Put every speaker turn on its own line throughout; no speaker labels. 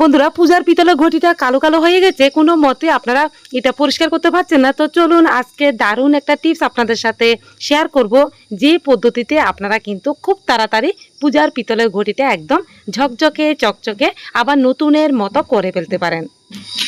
বন্ধুরা, পূজার পিতলের ঘটিটা কালো কালো হয়ে গেছে। কোনো মতে আপনারা এটা পরিষ্কার করতে পারছেন না। তো চলুন আজকে দারুণ একটা টিপস আপনাদের সাথে শেয়ার করব। যে পদ্ধতিতে আপনারা কিন্তু খুব তাড়াতাড়ি পূজার পিতলের ঘটিটা একদম ঝকঝকে, চকচকে, আবার নতুনের মতো করে ফেলতে পারেন।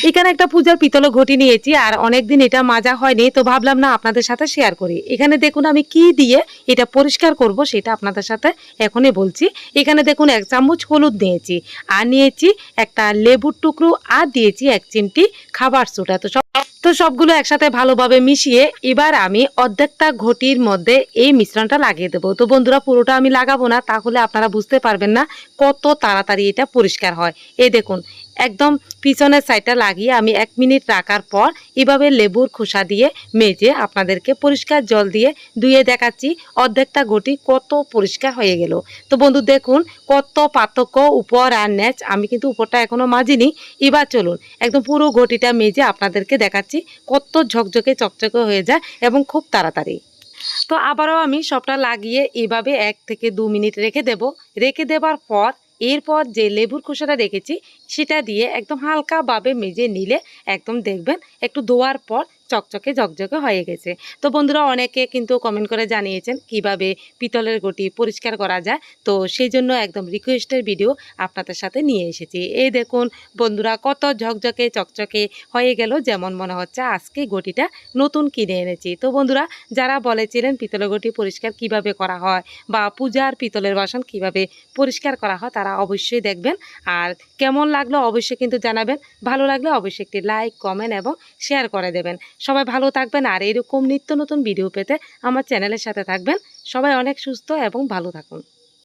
এখানে একটা পূজার পিতলের ঘটি নিয়েছি, আর অনেকদিন এটা মাজা হয়নি, তো ভাবলাম না আপনাদের সাথে শেয়ার করি। এখানে দেখুন আমি কি দিয়ে এটা পরিষ্কার করব সেটা আপনাদের সাথে এখনই বলছি। এখানে দেখুন এক চামচ হলুদ নিয়েছি, আর নিয়েছি একটা লেবুর টুকরো, আর দিয়েছি এক চিমটি খাবার সোডা। তো সব তো সবগুলো একসাথে ভালোভাবে মিশিয়ে এবার আমি অর্ধেকটা ঘটির মধ্যে এই মিশ্রণটা লাগিয়ে দেবো। তো বন্ধুরা, পুরোটা আমি লাগাবো না, তাহলে আপনারা বুঝতে পারবেন না কত তাড়াতাড়ি এটা পরিষ্কার হয়। এই দেখুন একদম পিছনের সাইডটা লাগিয়ে আমি এক মিনিট রাখার পর এভাবে লেবুর খোসা দিয়ে মেজে আপনাদেরকে পরিষ্কার জল দিয়ে ধুয়ে দেখাচ্ছি। অর্ধেকটা ঘটি কত পরিষ্কার হয়ে গেল। তো বন্ধু, দেখুন কত পার্থক্য উপর আর ন্যাচ আমি কিন্তু উপরটা এখনও মাজিনি। এবার চলুন একদম পুরো ঘটিটা মেজে আপনাদেরকে দেখাচ্ছি। কত ঝকঝকে চকচকে হয়ে যায় এবং খুব তাড়াতাড়ি। তো আবারও আমি সবটা লাগিয়ে এভাবে এক থেকে দু মিনিট রেখে দেব। রেখে দেবার পর এরপর যে লেবুর খোসাটা রেখেছি সেটা দিয়ে একদম হালকাভাবে মেজে নিলে একদম দেখবেন একটু দোয়ার পর চকচকে, ঝকঝকে হয়ে গেছে। তো বন্ধুরা অনেকে কিন্তু কমেন্ট করে জানিয়েছেন কীভাবে পিতলের গটি পরিষ্কার করা যায়। তো সেই জন্য একদম রিকোয়েস্টের ভিডিও আপনাদের সাথে নিয়ে এসেছি। এই দেখুন বন্ধুরা কত ঝকঝকে, চকচকে হয়ে গেল, যেমন মনে হচ্ছে আজকে গটিটা নতুন কিনে এনেছি। তো বন্ধুরা যারা বলেছিলেন পিতলের গটি পরিষ্কার কীভাবে করা হয় বা পূজার পিতলের বাসন কীভাবে পরিষ্কার করা হয়, তারা অবশ্যই দেখবেন। আর কেমন লাগল অবশ্যই কিন্তু জানাবেন। ভালো লাগলে অবশ্যই একটি লাইক কমেন্ট এবং শেয়ার করে দেবেন। সবাই ভালো থাকবেন। আর এরকম নিত্য নতুন ভিডিও পেতে আমার চ্যানেলের সাথে থাকবেন। সবাই অনেক সুস্থ এবং ভালো থাকুন।